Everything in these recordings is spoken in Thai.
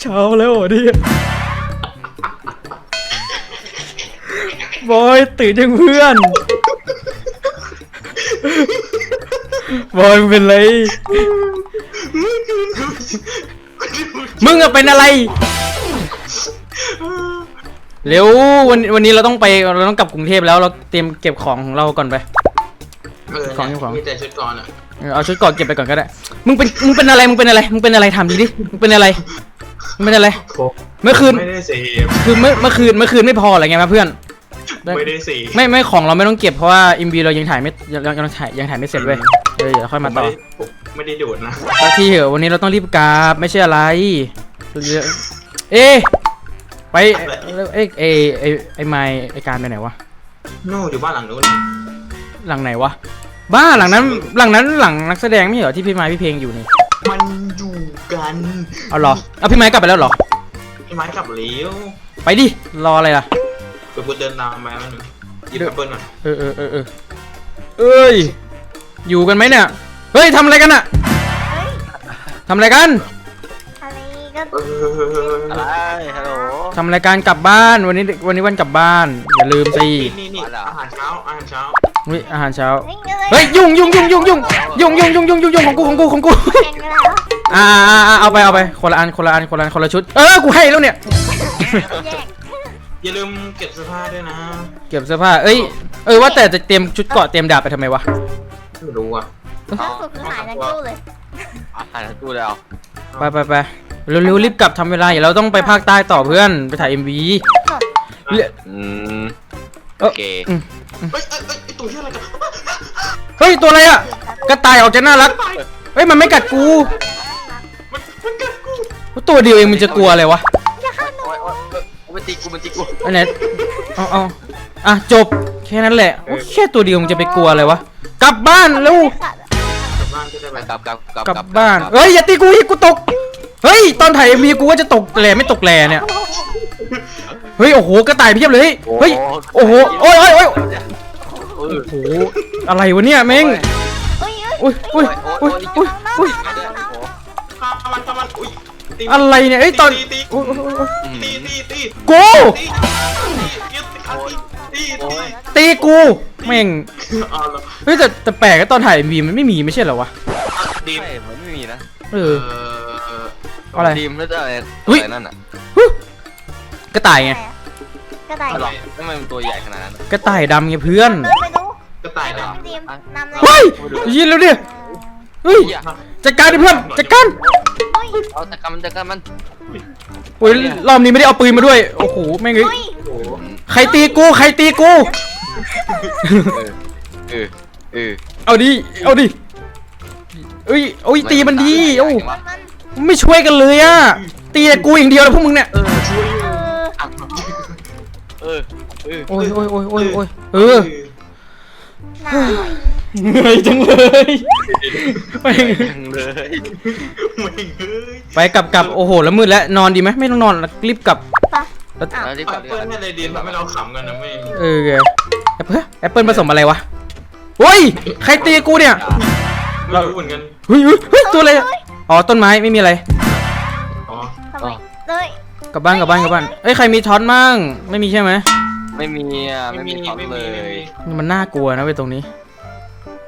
เช้าแล้วเหรอเนี่ยบอยตื่นยังเพื่อน บอยมึงเป็นไร มึงอะเป็นอะไร เร็ววันวันนี้เราต้องไปเราต้องกลับกรุงเทพแล้วเราเตรียมเก็บของของเราก่อนไป เออของของ มีแต่ชุดก่อนอะ เออเอาชุดเก่อนเก็บไปก่อนก็ได้ มึงเป็น มึงเป็นอะไร มึงเป็นอะไร มึงเป็นอะไรถามดิดิ มึงเป็นอะไร มึงเป็นอะไรเมื่อคืน ไม่ได้เสียคือเมื่อเมื่อคืน เมื่อคืนไม่พออะไรเงี้ยมาเพื่อน ไม่ได้เสียไม่ไม่ของเราไม่ต้องเก็บเพราะว่าอิมบีเรายังถ่ายไม่ยังยังยังถ่ายยังถ่ายไม่เสร็จเว้ยเออเดี๋ยวค่อยมาต่อไม่ได้ดูดนะสักทีเหอะวันนี้เราต้องรีบกราบไม่ใช่อะไร เอ๊ะไปเอ๊ะเอ๊ะไอไอไมค์ไอการไปไหนวะ โน่อยู่บ้านหลังนู้นหลังไหนวะ บ้าหลังนั้นหลังนั้นหลังนักแสดงไม่ใช่เหรอที่พี่ไม้พี่เพลงอยู่นี่มันอยู่กันเอาเหรอเอาพี่ไม้กลับไปแล้วเหรอพี่ไม้กลับเลี้ยวไปดิรออะไรล่ะไปพูดเดินตามไปมันงหยิบแอปเปิ้ลก่อนเออเออเออเออเอ้ยอยู่กันไหมเนี่ยเฮ้ยทำอะไรกันอะทำอะไรกันอะไรก็เอออะไรฮัลโหลทำอะไรกันกลับบ้านวันนี้วันนี้วันกลับบ้านอย่าลืมสินี่นี่นี่มาแล้วอาหารเช้าอาหารเช้า เฮ้ยอาหารเช้าเฮ้ยเลยเฮ้ยยุ่งยุ่งยุ่งยุ่งยุ่งยุ่งยุ่งยุ่งยุ่งยุ่งยุ่งของกูของกูของกูแข่งกันแล้วอ่าอ่าอ่าเอาไปเอาไปคนละอันคนละอันคนละอันคนละชุด เออกูให้แล้วเนี่ยแยกอย่าลืมเก็บเสื้อผ้าด้วยนะ เก็บเสื้อผ้า เอ้ยเออว่าแต่จะเตรียมชุดเกราะเตรียมดาบไปทำไมวะไม่รู้อะล่าสุดคือหายทั้งคู่เลยอาหารตู้แล้วไปไปไปเร็วๆรีบกลับทำเวลาอย่าเราต้องไปภาคใต้ต่อเพื่อนไปถ่าย MV เรียอืมเอ โออเคอืมเฮ้ยเอ้ยเอ้ยไอ้ตัวเหี้ยอะไรกันเฮ้ยตัวอะไรอะกระต่ายออกจะน่ารักเฮ้ยมันไม่กัดกู มันมันกัดกูตัวเดียวเองมันจะกลัวอะไรวะโอ้ยโอ้ยโอ้ยมันตีกูมันตีกูอันไหนเอาเอาอะจบแค่นั้นแหละโอ้ยแค่ตัวเดียวมันจะไปกลัวอะไรวะกลับบ้านเร็วกลับบ้านก็ได้ไปกลับกลับกลับกลับบ้านเฮ้ยอย่าตีกูอีกกูตกเฮ้ยตอนถ่ายมีกูว่าจะตกแหล่ไม่ตกแหล่เนี่ย เฮ้ยโอ้โหกระต่ายเพียบเลยเฮ้ยโอ้โหโอ้ยโอ้ยโอ้ยเออโอ้โหอะไรวะเนี่ยเม้งเฮ้ยเฮ้ยอุ้ยอุ้ยอุ้ยอุ้ยอุ้ยมาเด้อโอ้ข้ามันข้ามันอุ้ยตีอะไรเนี่ยเอ้ยตอนตีตีอุ๊ยอุ๊ยอุ๊ยตีตีตีกูตีตีตีตีตีกูแม่งเอาละเฮ้ยแต่แต่แปลกอะตอนถ่ายมีมันไม่มีไม่ใช่เหรอวะดีใช่มันไม่มีนะเอเออออะไรดีมแล้วจะอะไรอุ๊ยอะไรนั่นอะ กระต่ายไงก็ได้ไม่หรอกทำไมมันตัวใหญ่ขนาดนั้นกระต่ายดำไงเพื่อนเดินไปดูกระต่ายน้ดำำดีมนำเลยเฮ้ยยินแล้วดิเฮ้ยจัดการดิเพื่อนจัดการเฮ้ยเอาตะกำมันตะกำมันโอ้ยรอบนี้ไม่ได้เอาปืนมาด้วยโอ้โหแม่งเอ้ยเฮ้ยโอ้โหใครตีกูใครตีกูเออเออเอาดิเอาดิเอ้ยโอ้ยตีมันดีโอ้มันไม่ช่วยกันเลยอะตีแต่กูอย่างเดียวเลยพวกมึงเนี่ยเออช่วยอยู่ เออเออเออโอ้ยโอ้ยโอ้ยโอ้ยโอ้ยเออหนาวเหนื่อยจังเลยไปยังเลยไม่เฮ้ยไปกลับกลับโอ้โหแล้วมืดแล้วนอนดีไหมไม่ต้องนอนรีบกลับปะแล้วอ้าวแล้วรีบแอกลัปบเปิ้ลไม่ได้ดีทำให้เราขำกันนะไม่เออแอปเปิลแอปเปิลผสมอะไรวะเฮ้ยใครตีกูเนี่ยไม่รู้เหมือนกันเฮ้ยเฮ้ยเฮ้ยตัวอะไรอะอ๋อต้นไม้ไม่มีอะไรอ๋อทำไมเลย กลับบ้านกลับบ้านกลับบ้านเอ้ยใครมีช้อนมั่งไม่มีใช่ไหมไม่มีอะไม่มีท็อปไม่เลมีไม่ยมีมันน่ากลัวนะเว้ยตรงนี้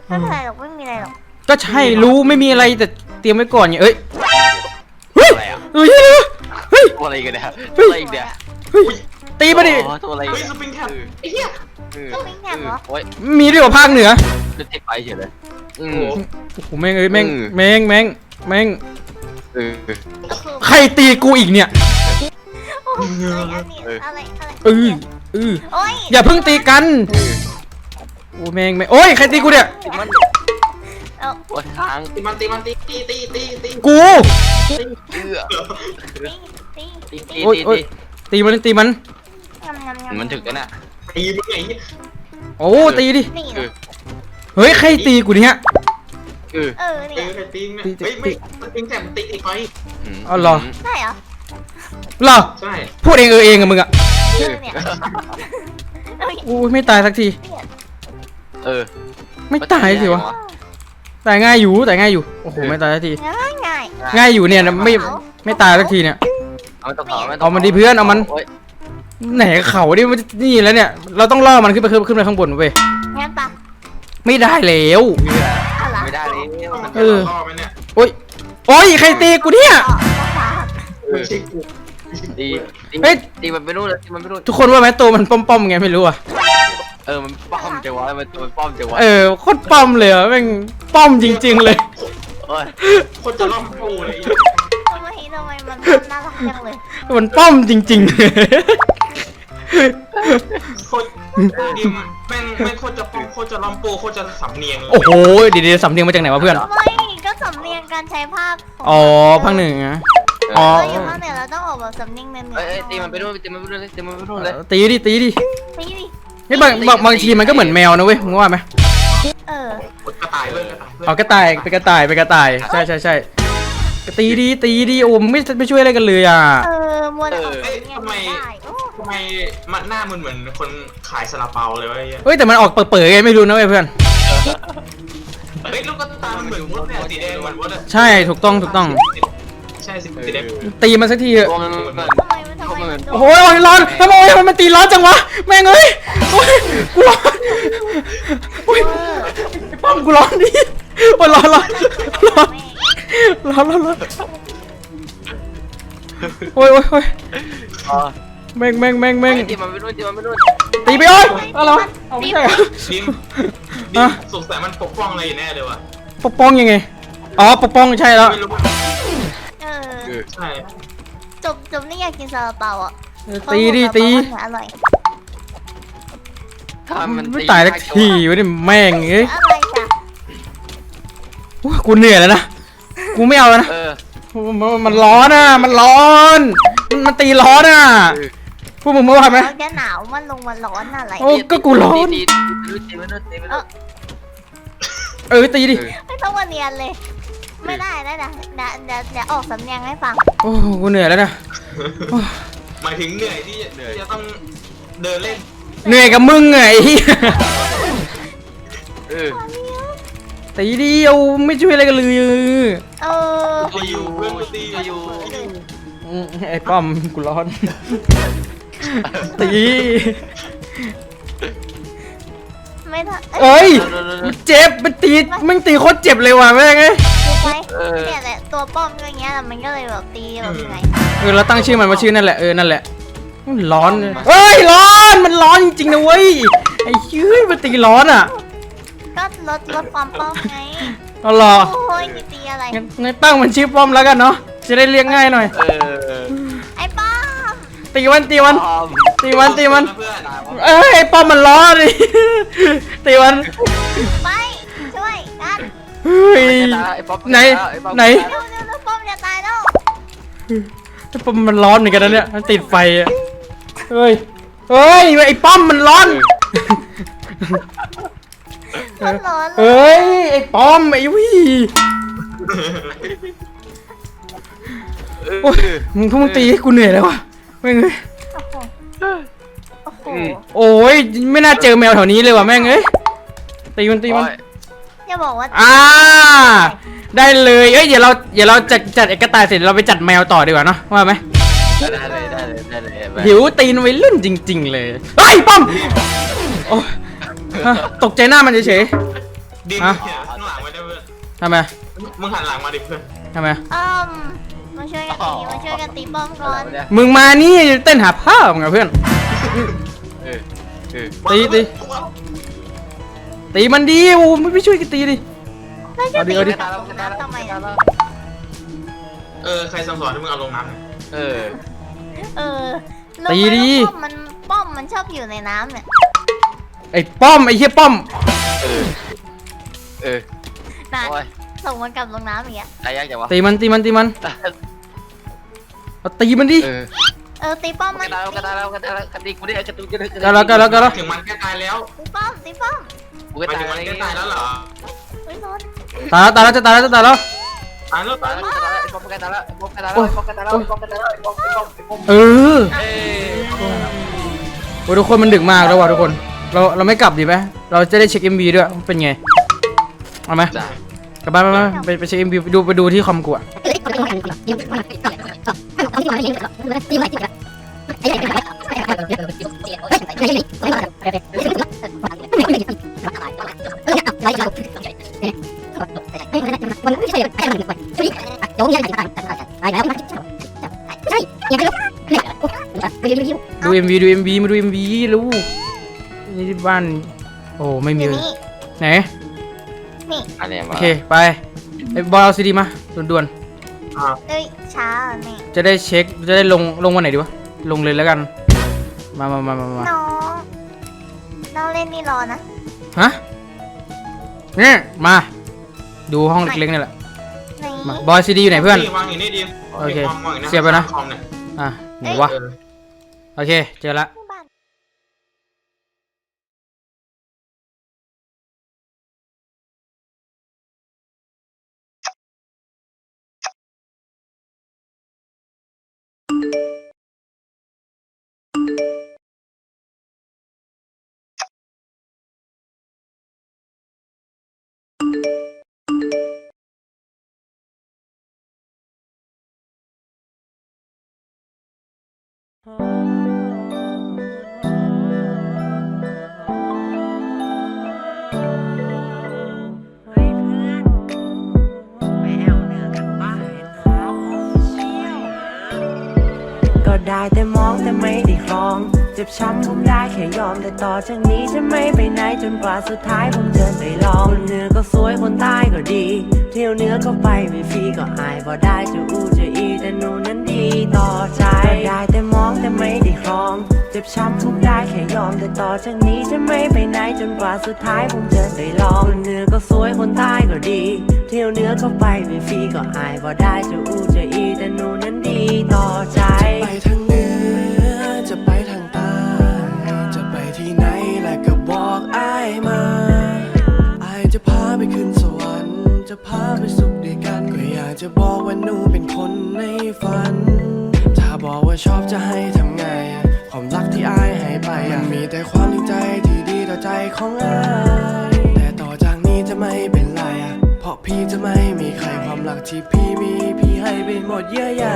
ไม่เป็นไรหรอกไม่มีอะไรหรอกก็ใช่รู้ไม่มีอะไรแต่เตรียมไว้ก่อนไงเอ้ยเฮ้ยอะไรอะ เฮ้ยเฮ้ยตัวอะไรกันเนี่ยตัวอะไรอีกเนี่ยเฮ้ยตีมาดิอ๋อตัวอะไรเฮ้ยสปริงแคทไอ้เหี้ยเออต้องวิ่งแถบเหรอโอ้ยมีด้วยเหรอภาคเหนือจะเจ็บไปเฉยเลยอืโอ้มโหโอ้โหแม่งเอ้ยแม่งอืมแม่งแม่งแม่งเออก็คือใครตีกูอีกเนี่ย โอ้เอ้ยอันนี้อะไรอะไรเออเออโอ้ยอย่าเพิ่งตีกันโอ้แม่งแม่งโอ้ยใครตีกูเนี่ยตีมันเอาโอ้ยค้างตีมันตีมันตีตีตีตีตีกูเอื้อตีตีตีตีโอ้ยตีโอ้ยตีตีมันตีมันงำงำงำมันถึกกันน่ะตีมึงไงเหี้ยโอ้ตีดินี่เอเหรออเฮ้ยใครตีกูเนี่ยเออเออเอเนี่ยอตีเนี่ยตีตีเฮ้ยไม่มันตีแต่มันตีอีกไปมอ๋อเหรอใช่เหรอ เหรอ ใช่พูดเองเออเองอะมึงอะเออเนี่ยเอ้ยโอ้ยไม่ตายสักที เออไม่ตายสิวะ ตายง่ายอยู่ตายง่ายอยู่ โอ้โหไม่ตายสักที ง่ายง่ายง่ายอยู่เนี่ยนะไม่ไม่ตายสักทีเนี่ย เอามันต้องเผาเอามันดิเพื่อนเอามัน โยไหนเขาดิมันนี่แล้วเนี่ย เราต้องล่อมันขึ้นไปขึ้นขึ้นไปข้างบนเว้ย งั้นปะไม่ได้แล้วอะไรไม่ได้เลยมันเอจะอล่อไหมเนี่ยโอ้ย โอ้ยใครตีกูเนี่ยต่อ ต่อเอไม่อใช่กูตีตีเฮ้ย ตีมันไปนู่นเลยตีมันไปนู่นทุกคนว่าไหมตัวมันป้อมๆไงไม่รู้อะ เออมันป้อมจังวะมันตัวมันป้อมจังวะเออโคตรป้อมเลยอะแม่งป้อมจริง ๆ เลยโอ้ยคนจะล่อกูเลยทำไมทำไมมันน่ารักจังเลยมันป้อมจริงๆเลยคนดิมแม่งแม่งโคตรจะป้องโคตรจะล้อมโปโคตรจะสำเนียงเลยโอ้โหเดี๋ยวๆสำเนียงมาจากไหนวะเพื่อน ไม่ก็สำเนียงการใช้ภาคขงอ๋อภาคหนึ่งนะเออ๋ออเราอยู่ภาคเหนือเราต้องออกแบบสำเนียงเหนือเอ้ยเอ้ยตีมันไปนู่นตีมันไปนู่นเลยตีมันไปนู่นเลย ตีดิตีดิตีดิเฮ้ยบางบางบางทีมันก็เหมือนแมวนะเว้ยมึงว่าไหมเออ กระต่ายเลยกระต่ายเลยเอากระต่ายเป็นกระต่ายเป็นกระต่ายใช่ใช่ใช่ตีดีตีดีโอ้มึงไม่ไม่ช่วยอะไรกันเลยอะเออมวนออกสำเนียงไม่ได้โอ้ทำไมมันหน้ามันเหมือนคนขายซาลาเปาเลยวะไอ้เหี้ยเฮ้ยแต่มันออกเปิดๆไงไม่รู้นะเว้ยเพื่อนเฮ้ยลูกกระตามันเหมือนมดเนี่ยสีแดงเหมือนมดอะใช่ถูกต้องถูกต้องใช่ สีสีแดงตีมันสักทีเถอะ ตัวมันมันทำไมมันทำไมมันโดโอ้ยร้อนทำไมโอ้ยมันตีร้อนจังวะ แม่งเอ้ยโอ้ยกูร้อนโอ้ยไอ้ป้อมกูร้อนดิโอ้ยร้อนร้อนร้อนร้อนร้อนร้อนโอ้ยโอ้ยโอ้ยอ๋อแม่งแม่งแม่งแม่งตีมันไปนู่นตีมันไปนู่นตีไปโอ้ยอะไรวะเอาไม่ใช่เหรอดิมดิมสงสัยมันปกป้องอะไรอยู่แน่เลยวะปกป้องยังไง อ๋อปกป้องใช่แล้ว ไม่รู้เออเออ ใช่จบจบนี่อยากกินซาลาเปาอะตีดิตี เพราะว่าซาลาเปามันอร่อยถ้ามันไม่ตายสักทีวะนี่แม่งเอ้ยอะไรจ้ะโอ้ยกูเหนื่อยแล้วนะ กูไม่เอาแล้วนะเออมันมันร้อนอะ มันร้อน มันมันตีร้อนอะเออพวกมึงเมื่อวานไหมเราจะหนาวมันลงมันร้อนอะไรโอ้ ก็กูร้อน ตีตีตีมันนู่นตีมันนู่นเออตีดิ ไม่ต้องมาเรียนเลย ไม่ได้นะเดี๋ยวเดี๋ยวเดี๋ยวเดี๋ยวออกสำเนียงให้ฟัง โอ้กูเหนื่อยแล้วนะหมายถึงเหนื่อยที่ที่จะต้องเดินเล่น เหนื่อยกับมึงไงไอ้เหี้ยเออตีดิเอาไม่ช่วยอะไรกันเลยเออตีอยู่เพื่อนกูตีอยู่อืมไอ้ป้อมกูร้อนตี ไม่ทันเอ้ยมันเจ็บมันตีมันตีโคตรเจ็บเลยว่ะแม่งไงไหมเนี่ยแหละตัวป้อมก็อย่างเงี้ยแหละมันก็เลยแบบตีแบบยังไงเออเราตั้งชื่อมันว่าชื่อนั่นแหละเออนั่นแหละมันร้อนเลยเอ้ยร้อนมันร้อนจริงๆนะเว้ยไอ้เฮ้ยมันตีร้อนอะก็ลดลดความป้อมไงเอาหรอโอ้ยมีตีอะไรงั้นงั้นตั้งมันชื่อป้อมแล้วกันเนาะจะได้เรียกง่ายหน่อย เออไอ้ป้อม ตีมันตีมันป้อมตีมันตีมัน เพื่อนเอ้ยไอ้ป้อมมันร้อนดิ ตีมันไปช่วยกันเฮ้ยไอ้ป๊อปไหนไหนเร็วเร็วเร็วป้อมจะตายแล้วไอ้ป้อมมันร้อนเหมือนกันนะเนี่ยมันติดไฟอะเฮ้ยเฮ้ยไอ้ป้อมมันร้อนร้อนร้อนเลเฮ้ยยไอ้ป้อมไอ้วิโอ้ยมึงพวกมึงตีให้กูเหนื่อยแล้ววะแม่งเอ้ยโอ้โหโอ้ยไม่น่าเจอแมวแถวนี้เลยว่ะแม่งเอ้ยตีมันตีมัน อย่าบอกว่าอ่า ได้เลยเอ้ยเดี๋ยวเราเดี๋ยวเราจัดจัดเอกระต่ายเสร็จเราไปจัดแมวต่อดีกว่าเนาะว่าไหมได้เลยได้เลยได้เลยหิวตีนวัยรุ่นจริง ๆ เลยเฮ้ยป้อมโอ้ยฮะตกใจหน้ามันเฉยดิมฮะเนี่ยข้างหลังไว้ได้เพื่อนๆทำไมมึงหันหลังมาดิเพื่อนทำไมอืม มาช่วยกันตีมาช่วยกันตีป้อมก่อนมึงมานี่เต้นหาผ้ามึงกับเพื่อน เออเออตีตีตีมันดีโอ้ไม่ไปช่วยกันตีดิ แล้วจะเอาดิตีเอาดิกับลงน้ำทำไมนะเออใครสั่งสอนให้มึงเอาลงน้ำเนี่ยเออเออตีดิป้อมมันป้อมมันชอบอยู่ในน้ำเนี่ยไอ้ป้อมไอ้เหี้ยป้อมเออเออ นะโอ้ย ส่งมันกลับลงน้ำอย่างเงี้ย ตายยากจังวะตีมันตีมันตีมันเอาตีมันดิเออเออตีป้อมกมัระนดาษกระดาษกระดาษกระดิกกูได้กระตุกกระดิกก็แล้วก็แล้วก็แล้วถึงมันใกล้ตายแล้วตีป้อมตีป้อมกูหก็มายตายถึงมันใกล้ตายแล้วเหรอเฮ้ยนอนตายแล้วตายแล้วจะตายแล้วจะตายแล้ว ตายแล้วตาตายยแล้แล้ววตายแล้วไอ้ป้อมกระดาษแล้วไอ้ป้อมกระดาษแล้วไอ้ป้อมกระดาษแล้วไอ้ป้อมกระดาษแล้วไอ้ป้อมไอ้ป้อมไอ้ป้อมเออเอ้ยโอ้ยทุกคนมันดึกมากแล้วว่ะทุกคน เราเราไม่กลับดีไหมเราจะได้เช็ค MV ด้วยว่าเป็นไงเอาไหมจ้ะ กลับบ้านไปไปไปเช็ค MV ไปดูไปดูที่คอมกูอะดู MV ดู MV มาดู MV รู้นี่ที่บ้าน โอ้ไม่อมียู่เลยนี่ไหนนี่ อะไรโอวะเคไปไอ้บอลเอาซีดีมาด่วนเอ้ยช้าอะแม่ๆจะได้เช็คจะได้ลงลงวันไหนดีวะลงเลยแล้วกันมามามามามาน้องน้องเล่นนี่รอนะฮะเนี่ยมา ดูห้องเล็กๆนี่แหละไหนมาบอยซีดีอยู่ไหนเพื่อน วางอยู่นี่ดิโอเควางวางอเสียบไปนะ คอมเนี่ยอะไหนวะเออโอเคเจอละ ก็ได้แต่มองแต่ไม่ได้ครอง เจ็บช้ำผมได้แค่ยอมแต่ต่อจากนี้จะไม่ไปไหนจนกว่าสุดท้ายผมจะได้ลองคนเหนือก็สวยคนใต้ก็ดี เที่ยวเหนือก็ไปไม่ฟรีก็อายพอได้จะอู้จะอีแต่หนูนั้นดีต่อใจก็ได้แต่มอง แต่ไม่ได้ครองเจ็บช้ำทุกได้แค่ยอม แต่ต่อจากนี้จะไม่ไปไหนจนกว่าสุดท้ายผมจะได้ลองคนเหนือก็สวยคนใต้ก็ดี เที่ยวเหนือก็ไปไม่ฟรีก็อายพอได้จะอู้จะอีแต่หนูนั้นดีต่อใจไปทางเหนือจะไปทางใต้จะไปที่ไหนและก็บอกอายมาอายจะพาไปขึ้นสวรรค์จะพาไปสุขด้วยกันก็อยากจะบอกว่าหนูเป็นคนในฝัน บอกว่าชอบจะให้ทำไง ความรักที่อายให้ไปมันมีแต่ความในใจที่ดีต่อใจของอายแต่ต่อจากนี้จะไม่เป็นไรอะเพราะพี่จะไม่มีใครความรักที่พี่มีพี่ให้ไปหมดเยื่อใย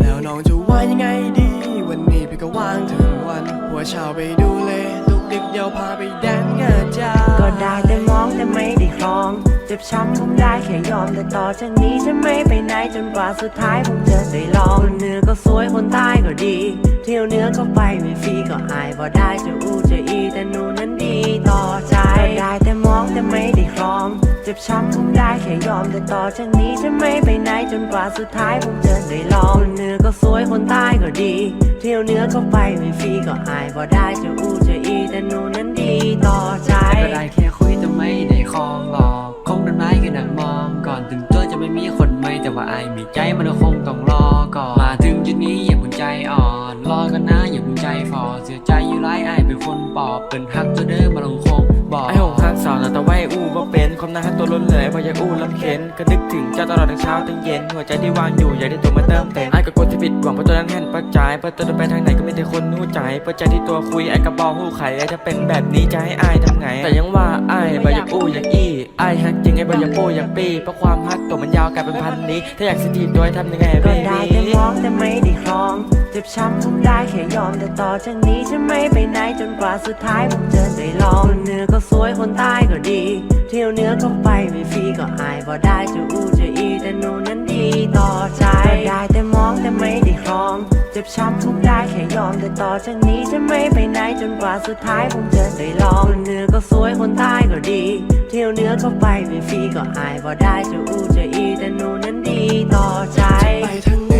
แล้วน้องจะว่ายังไงดี วันนี้พี่ก็ว่างถึงวันหัวเช้าไปดูเลย ดึกเดี๋ยวพาไปแดนกันจ้าก็ได้แต่มองแต่ไม่ได้ครอง เจ็บช้ำผมได้แค่ยอมแต่ต่อจากนี้จะไม่ไปไหนจนกว่าสุดท้ายผมจะได้ลองคนเหนือก็สวยคนใต้ก็ดี เที่ยวเหนือก็ไปไม่ฟรีก็อายพอได้จะอู้จะอีแต่หนูนั้นดีต่อใจก็ได้แต่มองแต่ไม่ได้ครองเจ็บช้ำผมได้แค่ยอมแต่ต่อจากนี้จะไม่ไปไหนจนกว่าสุดท้ายผมจะได้ลองคนเหนือก็สวยคนใต้ก็ดี เที่ยวเหนือก็ไปไม่ฟรีก็อายพอได้จะอู้จะอีแต่หนูนั้นดีต่อใจก็ได้แค่คุยแต่ไม่ได้คลองหรอกคงต้นไม้ก็นั่งมองก่อนถึงตัวจะไม่มีคนไม่แต่ว่าอายมีใจมันคงต้องรอก่อนมาถึงจุดนี้อย่าเพิ่งใจอ่อนรอกันนะอย่าเพิ่งใจฟอเสียใจอยู่ไรไอายเป็นคนปอบเป็นฮักตัวเดิมมาลงคง บอกไอ้หงข้างสาวนะแต่ว่าไอ้อู้บ่เป็นความน่าฮักตัวล้นเลยเพราะอยากอู้ลำเข็นก็นึกถึงเจ้าตลอดทั้งเช้าทั้งเย็นหัวใจที่วางอยู่อยากได้ตัวมาเติมเต็มไอ้ก็กดที่ผิดหวังเพราะตัวนั้นแห่นปัจจัยเพราะตัวเดินไปทางไหนก็มีแต่คนหู้ใจเพราะใจที่ตัวคุยไอ้กระบอกหู้ไข่ไอ้ถ้าเป็นแบบนี้จะให้ไอ้ายทำไง แต่ยังว่าไอ้ายบ่อยากอู้อยากอี้ไอ้ายฮักจริงไอ้บ่อยากโป้อยากปี้เพราะความฮักตัวมันยาวกลายเป็นพันนี้ ถ้าอยากสถีบตัวให้ทำยังไงเบก็ได้แต่บี้มองแต่ไม่ได้ครอง เจ็บช้ำผมได้แค่ยอมแต่ต่อจากนี้จะไม่ไปไหนจนกว่าสุดท้ายผมจะได้ลองคนเหนือก็สวยคนใต้ก็ดี เที่ยวเหนือก็ไปไม่ฟรีก็อายพอได้จะอู้จะอีแต่หนูนั้นดีต่อใจได้แต่มองแต่ไม่ได้ครอง เจ็บช้ำทุกได้แค่ยอมแต่ต่อจากนี้จะไม่ไปไหนจนกว่าสุดท้ายผมจะได้ลองคนเหนือก็สวยคนใต้ก็ดี เที่ยวเหนือก็ไปไม่ฟรีก็อายพอได้จะอู้จะอีแต่หนูนั้นดีต่อใจไปทาง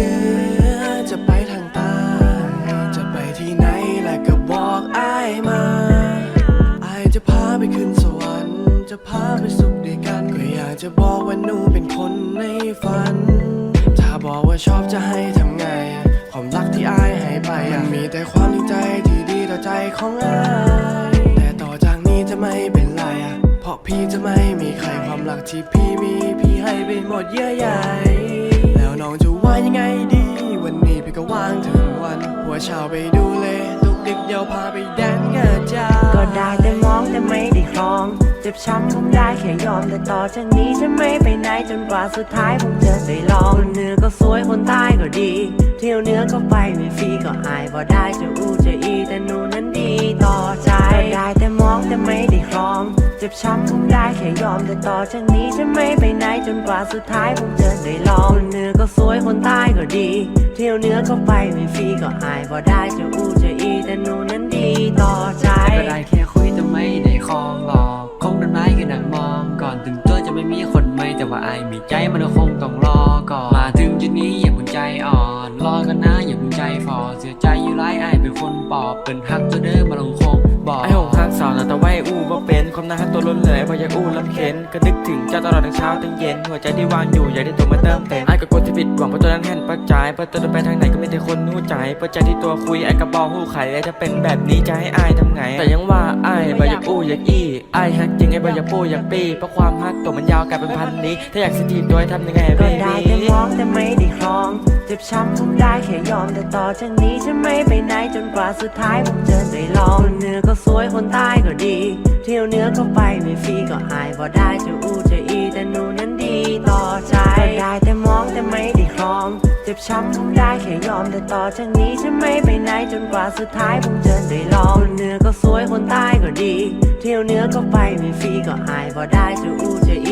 ฝัน ถ้าบอกว่าชอบจะให้ทำไง ความรักที่อายให้ไปมันมีแต่ความจริงใจที่ดีต่อใจของอายแต่ต่อจากนี้จะไม่เป็นไรอะเพราะพี่จะไม่มีใครความรักที่พี่มีพี่ให้ไปหมดเยื่อใยแล้วน้องจะว่ายังไงดี วันนี้พี่ก็ว่างถึงวัน หัวเช้าไปดูเลยตุกดิกเดียวพาไปแดนกระจาก็ได้แต่มองแต่ไม่ได้ครอง เจ็บช้ำผมได้แค่ยอมแต่ต่อจากนี้จะไม่ไปไหนจนกว่าสุดท้ายผมจะได้ลองคนเหนือก็สวยคนใต้ก็ดี เที่ยวเหนือก็ไปไม่ฟรีก็อายพอได้จะอู้จะอีแต่หนูนั้นดีต่อใจได้แต่มองแต่ไม่ได้ครอง เจ็บช้ำผมได้แค่ยอมแต่ต่อจากนี้จะไม่ไปไหนจนกว่าสุดท้ายผมจะได้ลองคนเหนือก็สวยคนใต้ก็ดี เที่ยวเหนือก็ไปไม่ฟรีก็อายพอได้จะอู้จะอีแต่หนูนั้นดีต่อใจ ไม่ได้คลองหลอกคงต้นไม้คือหนังมองก่อนถึงตัวจะไม่มีคนไม่แต่ว่าไอายมีใจมันก็คงต้องรอก่อนมาถึงจุดนี้อย่าเพิ่งใจอ่อนรอกันนะอย่าเพิ่งใจฟอเสียใจอยู่ไรไอายเป็นคนปอบเป็นฮักตัวเดิมมาลงคงบอกไอ้หงข้างสาวนะแต่ว่าไอ้อู้ว่าเป็นความน่าฮักตัวล้นเลยเพราะอยากอู้ลำเข็นก็นึกถึงเจ้าตลอดทั้งเช้าทั้งเย็นหัวใจที่วางอยู่อยากได้ตัวมาเติมเต็มไอ้ก็กลัวที่ผิดหวังเพราะตัวนั้นแห่นปัจจัยเพราะตัวนั้นไปทางไหนก็ไม่ได้คนหู้ใจเพราะใจที่ตัวคุยไอ้กระบอกหู้ไข่แล้วจะเป็นแบบนี้จะให้อายทำไงแต่ยังว่าไอ้บ่ อยากอู้อยากอี้ไอ้ฮักจริงไอ้บ่อยากปู้อยากปี้เพราะความฮักตัวมันยาวกลายเป็นพันนี้ ถ้าอยากสิทีบตัวให้ทำยังไงก็เบได้แต่บี้มองแต่ไม่ได้ครองเจ็บช้ำผมได้แค่ยอมแต่ต่อจากนี้จะไม่ไปไหนจนกว่าสุดท้ายผมจะได้ลองคนเหนือก็สวยคนใต้ก็ดี เที่ยวเหนือก็ไปไม่ฟรีก็อายพอได้จะอู้จะอีแต่หนูนั้นดีต่อใจก็ได้แต่มองแต่ไม่ได้ครองเจ็บช้ำผมได้แค่ยอมแต่ต่อจากนี้จะไม่ไปไหนจนกว่าสุดท้ายผมจะได้ลองคนเหนือก็สวยคนใต้ก็ดี เที่ยวเหนือก็ไปไม่ฟรีก็อายพอได้จะอู้จะอี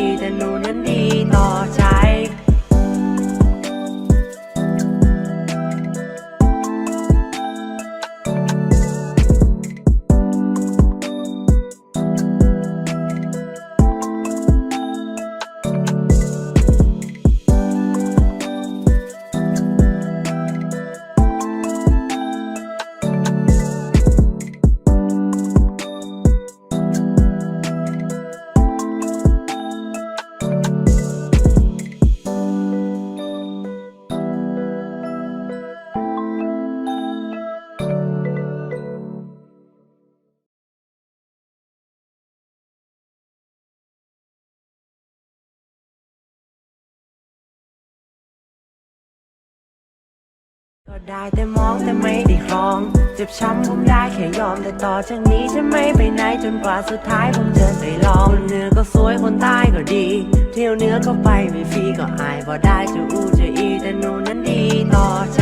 ได้แต่มองแต่ไม่ได้ครอง เจ็บช้ำผมได้แค่ยอม แต่ต่อจากนี้จะไม่ไปไหนจนกว่าสุดท้ายผมเดินไปลองคนเนื้อก็สวยคนใต้ก็ดี เที่ยวเนื้อก็ไปไม่ฟรีก็อายบ่ได้จะอู้จะอีแต่หนูนั้นดีต่อใจ